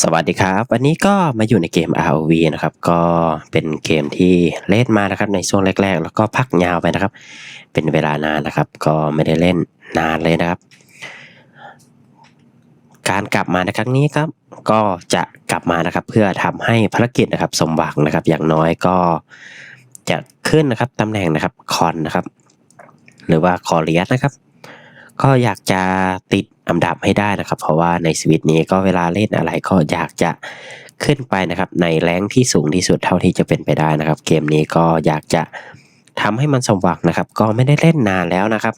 สวัสดีครับ วันนี้ก็มาอยู่ในเกม ROV นะครับ ก็เป็นเกมที่เล่นมานะครับในช่วงแรก ๆ แล้วก็พักยาวไปนะครับ เป็นเวลานานนะครับ ก็ไม่ได้เล่นนานเลยนะครับ การกลับมาในครั้งนี้ครับ ก็จะกลับมานะครับ เพื่อทำให้ภารกิจนะครับ สมหวังนะครับ อย่างน้อยก็จะขึ้นนะครับตำแหน่งนะครับคอนนะครับ หรือว่าคอเรียสนะครับ ก็อยากจะติดอันดับให้ได้นะครับ เพราะว่าในชีวิตนี้ก็เวลาเล่นอะไรก็อยากจะขึ้นไปนะครับ ในแรงที่สูงที่สุดเท่าที่จะเป็นไปได้นะครับ เกมนี้ก็อยากจะทำให้มันสมหวังนะครับ ก็ไม่ได้เล่นนานแล้วนะครับ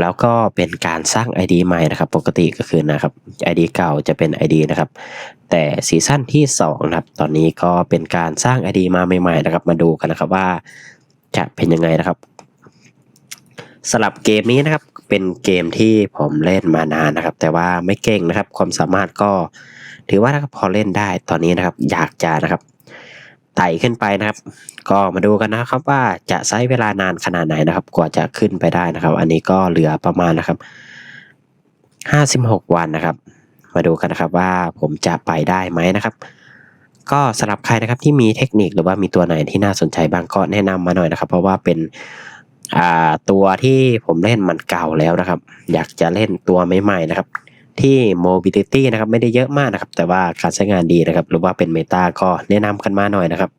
แล้วก็เป็นการสร้าง ID ใหม่นะครับ ปกติก็คือนะครับ ID เก่าจะเป็น ID นะครับ แต่ซีซั่นที่2นะครับ ตอนนี้ก็เป็นการสร้าง ID มาใหม่ๆนะครับ มาดูกันนะครับว่าจะเป็นยังไงนะครับสำหรับเกมนี้นะครับ เป็นเกมที่ผมเล่นมานานนะครับ แต่ว่าไม่เก่งนะครับ ความสามารถก็ ถือว่าพอเล่นได้ตอนนี้นะครับ อยากจะนะครับไต่ขึ้นไปนะครับ ก็มาดูกันนะครับว่าจะใช้เวลานานขนาดไหนนะครับ กว่าจะขึ้นไปได้นะครับ อันนี้ก็เหลือประมาณนะครับ56 วันนะครับ มาดูกันนะครับว่าผมจะไปได้ไหมนะครับ ก็สำหรับใครนะครับที่มีเทคนิคหรือว่ามีตัวไหนที่น่าสนใจบ้างก็แนะนำมาหน่อยนะครับ เพราะว่าเป็น อ่าตัวที่ผมเล่นมันเก่าแล้วนะครับ อยากจะเล่นตัวใหม่ๆนะครับ ที่ mobility นะครับไม่ได้เยอะมากนะครับ แต่ว่าการใช้งานดีนะครับ หรือว่าเป็นเมตาก็แนะนำกันมาหน่อยนะครับ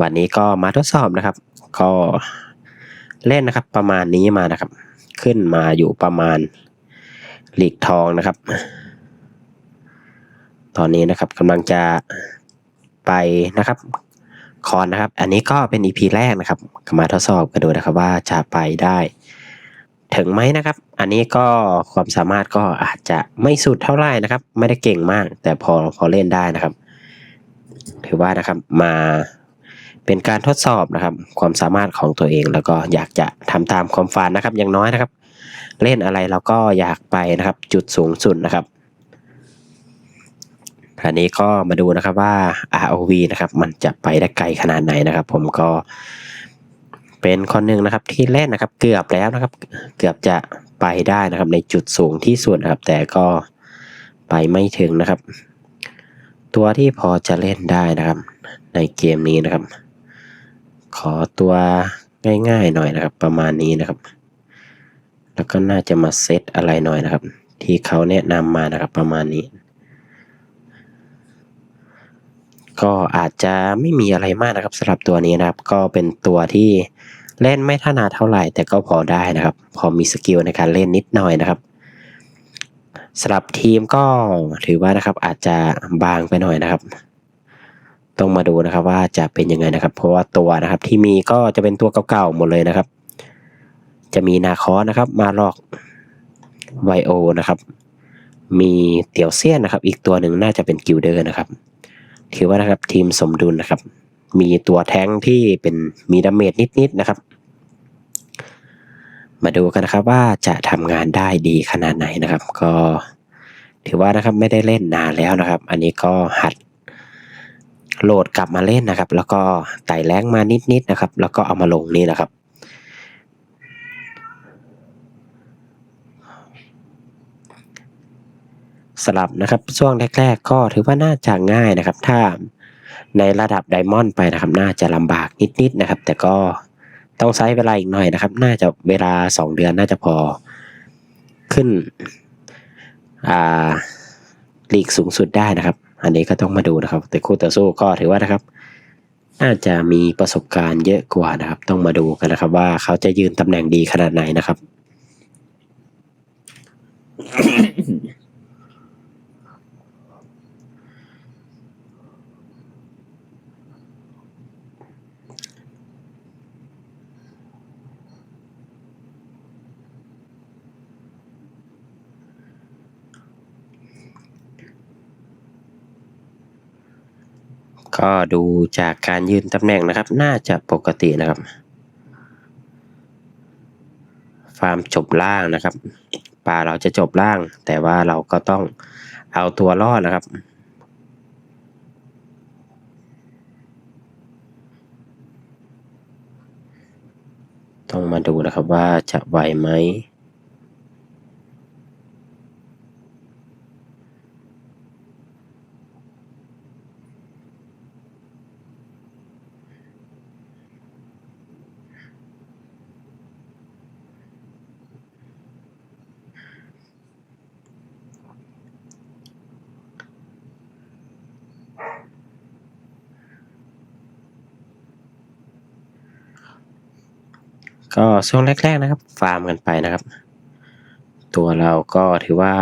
วันนี้ก็มาทดสอบนะครับ ก็เล่นนะครับ ประมาณนี้มานะครับ ขึ้นมาอยู่ประมาณหลีกทองนะครับ ตอนนี้นะครับกำลังจะไปนะครับ คอนนะครับ อันนี้ก็เป็น EP แรกนะครับมาทดสอบกันดูนะครับว่าจะไปได้ ถึงไหมนะครับ อันนี้ก็ความสามารถก็อาจจะไม่สุดเท่าไหร่นะครับ ไม่ได้เก่งมาก แต่พอพอเล่นได้นะครับ ถือว่านะครับมาเป็นการทดสอบนะครับ ความสามารถของตัวเองแล้วก็อยากจะทำตามความฝันนะครับอย่างน้อยนะครับ เล่นอะไรเราก็อยากไปนะครับ จุดสูงสุดนะครับ อันนี้ก็มาดูนะครับว่า ROV นะครับ มันจะไปได้ไกลขนาดไหนนะครับ ผมก็เป็นคนหนึ่งนะครับที่เล่นนะครับ เกือบแล้วนะครับ เกือบจะไปได้นะครับ ในจุดสูงที่สุดนะครับ แต่ก็ไปไม่ถึงนะครับ ตัวที่พอจะเล่นได้นะครับ ในเกมนี้นะครับ ขอตัวง่ายๆหน่อยนะครับ ประมาณนี้นะครับ แล้วก็น่าจะมาเซตอะไรหน่อยนะครับ ที่เขาแนะนำมานะครับประมาณนี้ ก็อาจจะไม่มีอะไรมากนะครับสำหรับตัวนี้นะครับ ก็เป็นตัวที่เล่นไม่ถนัดเท่าไหร่ แต่ก็พอได้นะครับ พอมีสกิลในการเล่นนิดหน่อยนะครับสำหรับทีมก็ถือว่านะครับอาจจะบางไปหน่อยนะครับ ต้องมาดูนะครับว่าจะเป็นยังไงนะครับ เพราะว่าตัวนะครับที่มีก็จะเป็นตัวเก่าๆหมดเลยนะครับ จะมีนาคอนะครับ มาลอกไวโอนะครับ มีเตียวเซียนนะครับ อีกตัวหนึ่งน่าจะเป็นกิลเดอร์นะครับ ถือว่านะครับทีมสมดุลนะครับ มีตัวแท้งที่เป็นมีดาเมจนิดๆนะครับ มาดูกันนะครับว่าจะทำงานได้ดีขนาดไหนนะครับ ก็ถือว่านะครับไม่ได้เล่นนานแล้วนะครับ อันนี้ก็หัดโหลดกลับมาเล่นนะครับ แล้วก็ไต่แรงมานิดๆนะครับ แล้วก็เอามาลงนี่นะครับ สลับนะครับช่วงแรก ๆ ก็ถือว่าน่าจะง่ายนะครับ ถ้าในระดับไดมอนด์ไปนะครับ น่าจะลำบากนิดๆนะครับ แต่ก็ต้องใช้เวลาอีกหน่อยนะครับ น่าจะเวลาสองเดือนน่าจะพอขึ้นอ่าลีกสูงสุดได้นะครับ อันนี้ก็ต้องมาดูนะครับ แต่คู่ต่อสู้ก็ถือว่านะครับ น่าจะมีประสบการณ์เยอะกว่านะครับ ต้องมาดูกันนะครับ ว่าเขาจะยืนตำแหน่งดีขนาดไหนนะครับ ก็ดูจากการยืนตำแหน่งนะครับ น่าจะปกตินะครับ ฟาร์มจบล่างนะครับปลาเราจะจบล่าง แต่ว่าเราก็ต้องเอาตัวรอดนะครับ ต้องมาดูนะครับว่าจะไหวไหม ก็ช่วงแรก ๆนะครับ ฟาร์มกันไปนะครับ ตัวเราก็ถือว่า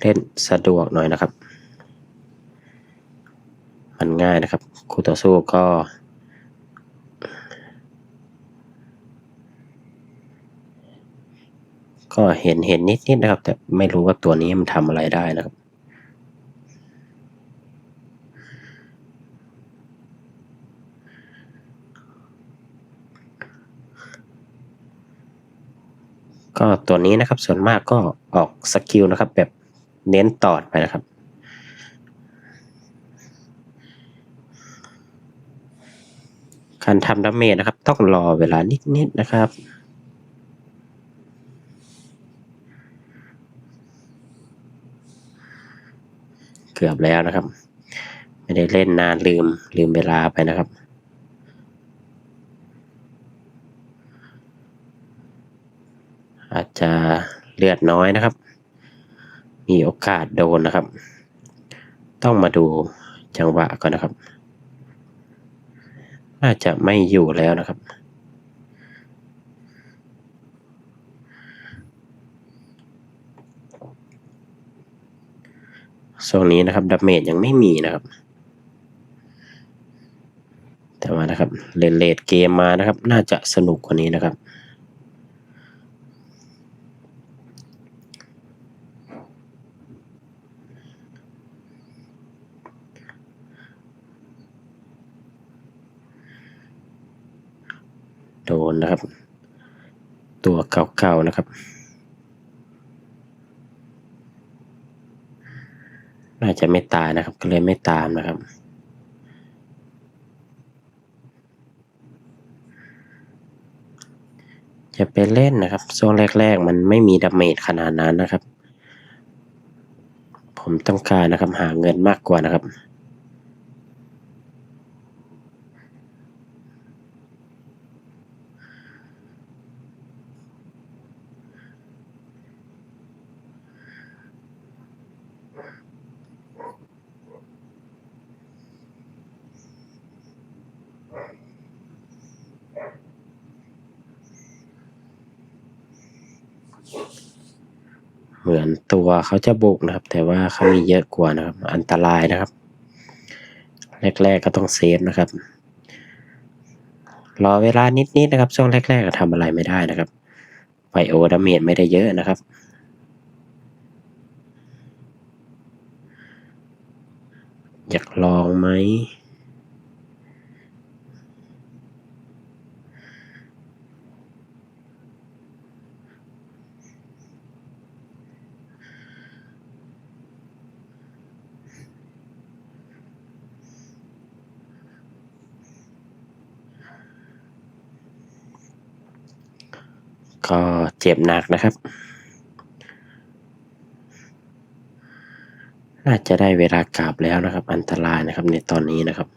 เล่นสะดวกหน่อยนะครับ มันง่ายนะครับ คู่ต่อสู้ก็ ก็เห็นเห็นนิดๆนะครับ แต่ไม่รู้ว่าตัวนี้มันทำอะไรได้นะครับ ก็ตัวนี้นะครับส่วนมากก็ออกสกิลนะครับแบบเน้นตอดไปนะครับ การทำดาเมจนะครับ ต้องรอเวลานิดๆนะครับ เกือบแล้วนะครับ ไม่ได้เล่นนานลืมลืมเวลาไปนะครับ อาจจะเลือดน้อยนะครับ มีโอกาสโดนนะครับ ต้องมาดูจังหวะก่อนนะครับ น่าจะไม่อยู่แล้วนะครับช่วงนี้นะครับดับเมจยังไม่มีนะครับแต่ว่านะครับเลนเลดเกมมานะครับ น่าจะสนุกกว่านี้นะครับ โดนนะครับ ตัวเก่าๆนะครับ น่าจะไม่ตายนะครับ ก็เลยไม่ตามนะครับ จะไปเล่นนะครับช่วงแรก ๆ มันไม่มีดาเมจขนาดนั้นนะครับ ผมต้องการนะครับหาเงินมากกว่านะครับ เหมือนตัวเขาจะบุกนะครับ แต่ว่าเขามีเยอะกว่านะครับ อันตรายนะครับ แรก ๆ ก็ต้องเซฟนะครับ รอเวลานิดๆนะครับ ช่วงแรก ๆ ก็ทำอะไรไม่ได้นะครับไฟโอดาเมจไม่ได้เยอะนะครับ อยากลองไหม ก็เจ็บหนักนะครับ น่าจะได้เวลากลับแล้วนะครับ อันตรายนะครับในตอนนี้นะครับ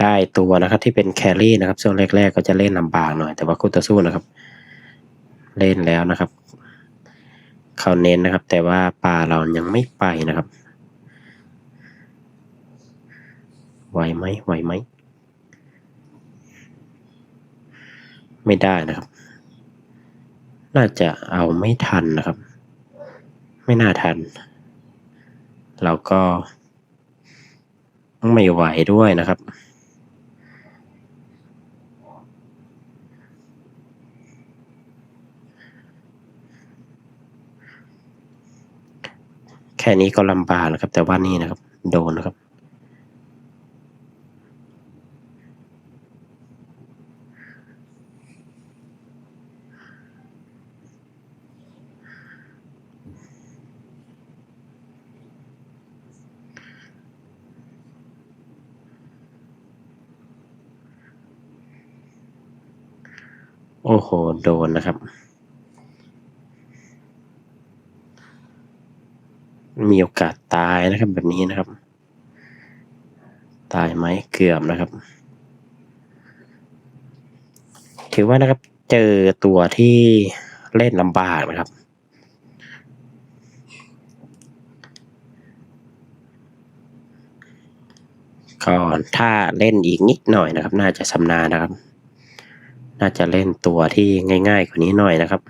ได้ตัวนะครับที่เป็นแครี่นะครับช่วงแรกๆก็จะเล่นลำบากหน่อย แต่ว่าคู่ต่อสู้นะครับ เล่นแล้วนะครับ เขาเน้นนะครับ แต่ว่าป่าเรายังไม่ไปนะครับ ไหวไหมไหวไหม ไม่ได้นะครับ น่าจะเอาไม่ทันนะครับ ไม่น่าทัน เราก็ ไม่ไหวด้วยนะครับ ค่นี้ก็ลำบากนะครับ แต่ว่านี่นะครับ โดนนะครับ โอ้โห โดนนะครับ มีโอกาสตายนะครับแบบนี้นะครับ ตายไหมเกือบนะครับ ถือว่านะครับเจอตัวที่เล่นลำบากนะครับก็ถ้าเล่นอีกนิดหน่อยนะครับ น่าจะชำนาญนะครับ น่าจะเล่นตัวที่ง่าย ๆ กว่านี้หน่อยนะครับ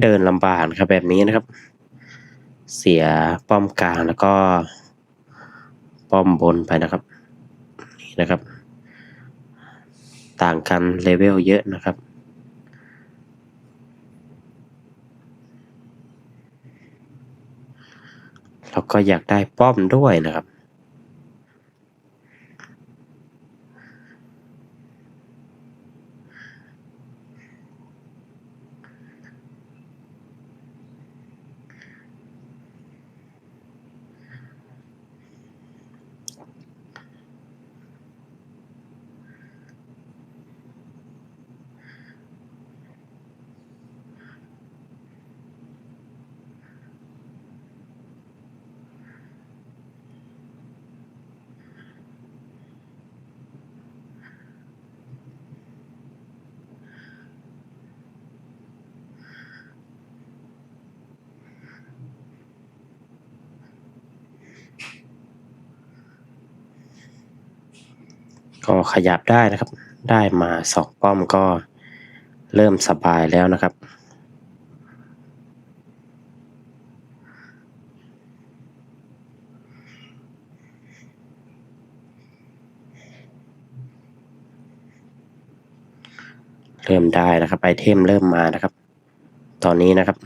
เดินลำบากครับแบบนี้นะครับ เสียป้อมกลางแล้วก็ ป้อมบนไปนะครับนี่นะครับ ต่างกันเลเวลเยอะนะครับแล้วก็อยากได้ป้อมด้วยนะครับ ก็ขยับได้นะครับ ได้มาสองป้อมก็เริ่มสบายแล้วนะครับเริ่มได้นะครับไอเทมเริ่มมานะครับ ตอนนี้นะครับ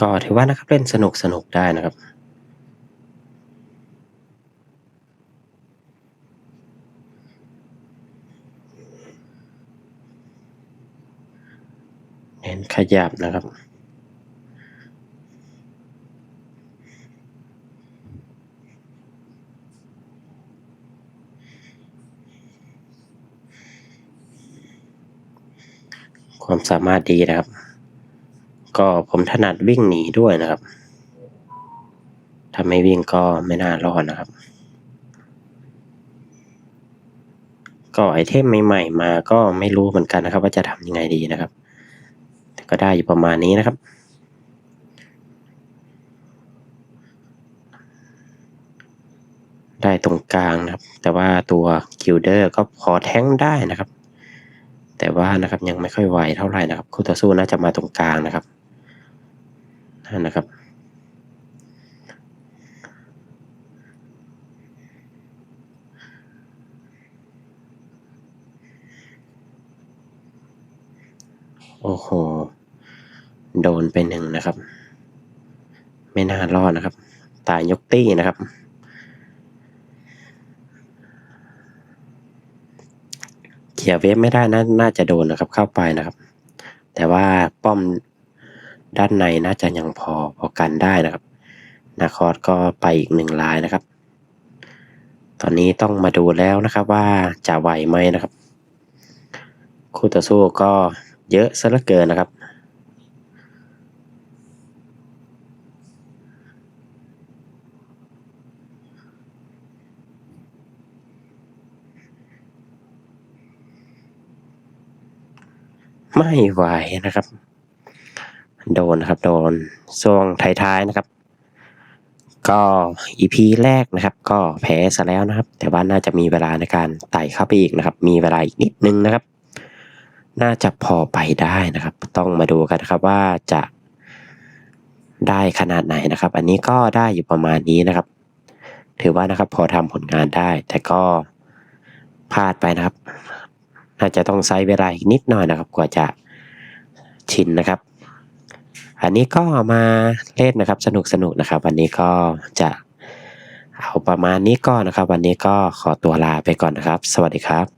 ก็ถือว่านะครับเล่นสนุกสนุกได้นะครับเน้นขยับนะครับความสามารถดีนะครับ ก็ผมถนัดวิ่งหนีด้วยนะครับ ถ้าไม่วิ่งก็ไม่น่ารอดนะครับ ก็ไอเทมใหม่ๆมาก็ไม่รู้เหมือนกันนะครับ ว่าจะทำยังไงดีนะครับ แต่ก็ได้อยู่ประมาณนี้นะครับได้ตรงกลางนะครับ แต่ว่าตัวกิลเดอร์ก็พอแท้งได้นะครับ แต่ว่านะครับยังไม่ค่อยไวเท่าไหร่นะครับ คู่ต่อสู้น่าจะมาตรงกลางนะครับ นั่นะครับ โอ้โห โดนไปหนึ่งนะครับ ไม่น่ารอดนะครับ ตายยกตี้นะครับเขี่ยเวฟไม่ได้นะน่าจะโดนนะครับเข้าไปนะครับ แต่ว่าป้อม ด้านในน่าจะยังพอพอกันได้นะครับ นาคอสก็ไปอีกหนึ่งลายนะครับ ตอนนี้ต้องมาดูแล้วนะครับว่าจะไหวไหมนะครับ คู่ต่อสู้ก็เยอะซะเหลือเกินนะครับไม่ไหวนะครับ โดนนะครับโดนช่วงท้ายๆนะครับ ก็อีพีแรกนะครับ ก็แพ้ซะแล้วนะครับ แต่ว่าน่าจะมีเวลาในการไต่เข้าไปอีกนะครับ มีเวลาอีกนิดนึงนะครับ น่าจะพอไปได้นะครับ ต้องมาดูกันนะครับว่าจะได้ขนาดไหนนะครับ อันนี้ก็ได้อยู่ประมาณนี้นะครับ ถือว่านะครับพอทำผลงานได้ แต่ก็พลาดไปนะครับ น่าจะต้องใช้เวลาอีกนิดหน่อยนะครับ กว่าจะชินนะครับ อันนี้ก็มาเล่นนะครับสนุกๆนะครับ วันนี้ก็จะเอาประมาณนี้ก่อนนะครับ วันนี้ก็ขอตัวลาไปก่อนนะครับ สวัสดีครับ